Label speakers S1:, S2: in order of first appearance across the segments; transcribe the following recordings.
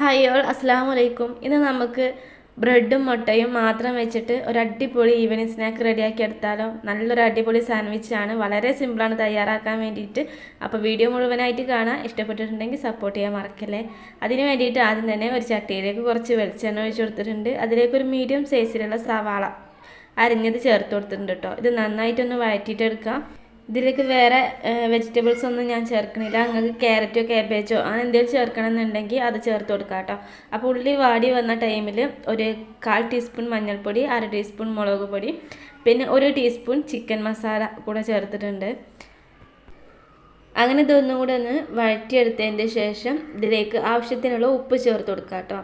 S1: Hi all അസ്സാം വലൈക്കും ഇന്ന് നമുക്ക് ബ്രെഡും മുട്ടയും മാത്രം വെച്ചിട്ട് ഒരു അടിപൊളി ഈവനിങ് സ്നാക്ക് റെഡിയാക്കി എടുത്താലോ? നല്ലൊരു അടിപൊളി സാൻഡ്വിച്ചാണ് വളരെ സിമ്പിളാണ് തയ്യാറാക്കാൻ വേണ്ടിയിട്ട്. അപ്പോൾ വീഡിയോ മുഴുവനായിട്ട് കാണാൻ ഇഷ്ടപ്പെട്ടിട്ടുണ്ടെങ്കിൽ സപ്പോർട്ട് ചെയ്യാൻ മറക്കല്ലേ? അതിന് വേണ്ടിയിട്ട് ആദ്യം തന്നെ ഒരു ചട്ടിയിലേക്ക് കുറച്ച് വെളിച്ചെണ്ണ ഒഴിച്ച് കൊടുത്തിട്ടുണ്ട്. അതിലേക്ക് ഒരു മീഡിയം സൈസിലുള്ള സവാള അരിഞ്ഞത് ചേർത്ത് കൊടുത്തിട്ടുണ്ട് കേട്ടോ. ഇത് നന്നായിട്ടൊന്ന് വഴറ്റിയിട്ട് എടുക്കാം ഇതിലേക്ക് വേറെ വെജിറ്റബിൾസ് ഒന്നും ഞാൻ ചേർക്കണില്ല. നിങ്ങൾക്ക് ക്യാരറ്റോ കാബേജോ അങ്ങനെ എന്തെങ്കിലും ചേർക്കണമെന്നുണ്ടെങ്കിൽ അത് ചേർത്ത് കൊടുക്കാം കേട്ടോ അപ്പോൾ ഉള്ളി വാടി വന്ന ടൈമിൽ ഒരു കാൽ ടീസ്പൂൺ മഞ്ഞൾപ്പൊടി അര ടീസ്പൂൺ മുളക് പൊടി പിന്നെ ഒരു ടീസ്പൂൺ ചിക്കൻ മസാല കൂടെ ചേർത്തിട്ടുണ്ട്. അങ്ങനെ ഇതൊന്നും കൂടെ ഒന്ന് വഴറ്റിയെടുത്തതിന്റെ ശേഷം ഇതിലേക്ക് ആവശ്യത്തിനുള്ള ഉപ്പ് ചേർത്ത് കൊടുക്കാം കേട്ടോ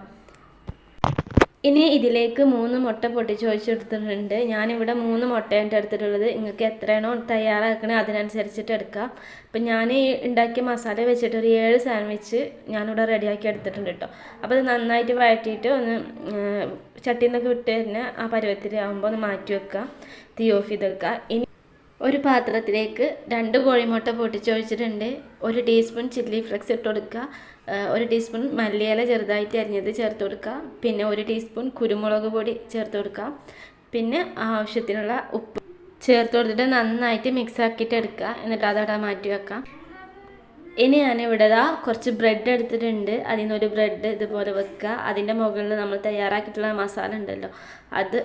S1: ഇനി ഇതിലേക്ക് മൂന്ന് മുട്ട പൊട്ടിച്ച് ഒഴിച്ചെടുത്തിട്ടുണ്ട് ഞാനിവിടെ മൂന്ന് മുട്ടയാണ് എടുത്തിട്ടുള്ളത് നിങ്ങൾക്ക് എത്രയാണോ തയ്യാറാക്കണേ അതിനനുസരിച്ചിട്ട് എടുക്കാം. അപ്പം ഞാൻ ഉണ്ടാക്കിയ മസാല വെച്ചിട്ട് ഒരു ഏഴ് സാൻഡ്വിച്ച് ഞാനിവിടെ റെഡിയാക്കി എടുത്തിട്ടുണ്ട് കേട്ടോ. അപ്പോൾ അത് നന്നായിട്ട് വഴറ്റിയിട്ട് ഒന്ന് ചട്ടിയിൽ നിന്നൊക്കെ വിട്ട് തന്നെ ആ പരുവത്തിൽ ആകുമ്പോൾ ഒന്ന് മാറ്റി വെക്കുക തീ ഓഫ് ചെയ്ത് വെക്കുക ഇനി ഒരു പാത്രത്തിലേക്ക് രണ്ട് കോഴിമുട്ട പൊട്ടിച്ചൊഴിച്ചിട്ടുണ്ട്. ഒരു ടീസ്പൂൺ ചില്ലി ഫ്ലെക്സ് ഇട്ട് കൊടുക്കുക. ഒരു ടീസ്പൂൺ മല്ലിയില ചെറുതായിട്ട് അരിഞ്ഞത് ചേർത്ത് കൊടുക്കുക. പിന്നെ ഒരു ടീസ്പൂൺ കുരുമുളക് പൊടി ചേർത്ത് കൊടുക്കുക. പിന്നെ ആവശ്യത്തിനുള്ള ഉപ്പ് ചേർത്ത് കൊടുത്തിട്ട് നന്നായിട്ട് മിക്സ് ആക്കിയിട്ട് എടുക്കുക. എന്നിട്ട് അതവിടെ മാറ്റി വെക്കാം ഇനി ഞാനിവിടെ ഇതാ കുറച്ച് ബ്രെഡ് എടുത്തിട്ടുണ്ട്. അതിൽ ഒരു ബ്രെഡ് ഇതുപോലെ വെക്കുക അതിന്റെ മുകളിൽ നമ്മൾ തയ്യാറാക്കിയിട്ടുള്ള മസാല ഉണ്ടല്ലോ. അത്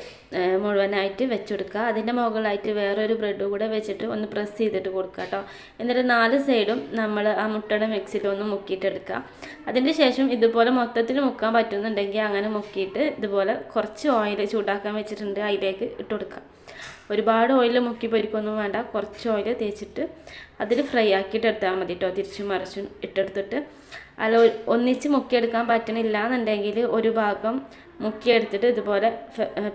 S1: മുഴുവനായിട്ട് വെച്ച് കൊടുക്കുക അതിന്റെ മുകളിലായിട്ട് വേറൊരു ബ്രെഡ് കൂടെ വെച്ചിട്ട് ഒന്ന് പ്രസ് ചെയ്തിട്ട് കൊടുക്കുക കേട്ടോ എന്നിട്ട് നാല് സൈഡും നമ്മൾ ആ മുട്ടയുടെ മിക്സിയിൽ ഒന്ന് മുക്കിയിട്ടെടുക്കുക അതിന്റെ ശേഷം ഇതുപോലെ മൊത്തത്തിൽ മുക്കാൻ പറ്റുന്നുണ്ടെങ്കിൽ അങ്ങനെ മുക്കിയിട്ട് ഇതുപോലെ കുറച്ച് ഓയിൽ ചൂടാക്കാൻ വെച്ചിട്ടുണ്ട്. അതിലേക്ക് ഇട്ട് കൊടുക്കുക ഒരുപാട് ഓയിൽ മുക്കി പൊരിക്കൊന്നും വേണ്ട. കുറച്ച് ഓയിൽ തേച്ചിട്ട് അതിൽ ഫ്രൈ ആക്കിയിട്ട് എടുത്താൽ മതി കേട്ടോ തിരിച്ചും മറിച്ചും ഇട്ടെടുത്തിട്ട്. അല്ല ഒന്നിച്ച് മുക്കിയെടുക്കാൻ പറ്റണില്ല എന്നുണ്ടെങ്കിൽ ഒരു ഭാഗം മുക്കിയെടുത്തിട്ട് ഇതുപോലെ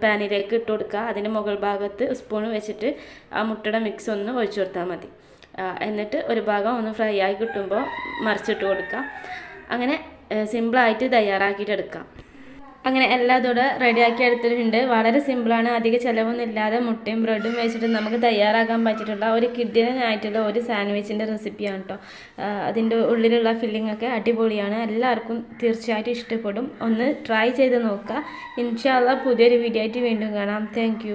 S1: പാനിലേക്ക് ഇട്ട് കൊടുക്കുക. അതിന്റെ മുകൾ ഭാഗത്ത് സ്പൂൺ വെച്ചിട്ട് ആ മുട്ടയുടെ മിക്സ് ഒന്ന് ഒഴിച്ചു കൊടുത്താൽ മതി. എന്നിട്ട് ഒരു ഭാഗം ഒന്ന് ഫ്രൈ ആയി കിട്ടുമ്പോൾ മറിച്ചിട്ട് കൊടുക്കുക. അങ്ങനെ സിമ്പിളായിട്ട് തയ്യാറാക്കിയിട്ട് എടുക്കാം. അങ്ങനെ എല്ലാം റെഡിയാക്കി എടുത്തിട്ടുണ്ട്. വളരെ സിമ്പിളാണ് അധിക ചിലവൊന്നും ഇല്ലാതെ മുട്ടയും ബ്രെഡും വെച്ചിട്ട് നമുക്ക് തയ്യാറാക്കാൻ പറ്റിയിട്ടുള്ള ഒരു കിഡിനായിട്ടുള്ള ഒരു സാൻഡ്വിച്ചിന്റെ റെസിപ്പിയാണ് കേട്ടോ അതിന്റെ ഉള്ളിലുള്ള ഫില്ലിംഗ് ഒക്കെ അടിപൊളിയാണ്. എല്ലാവർക്കും തീർച്ചയായിട്ടും ഇഷ്ടപ്പെടും. ഒന്ന് ട്രൈ ചെയ്ത് നോക്കുക. ഇൻഷാല്ല പുതിയൊരു വീഡിയോ ആയിട്ട് വീണ്ടും കാണാം. താങ്ക്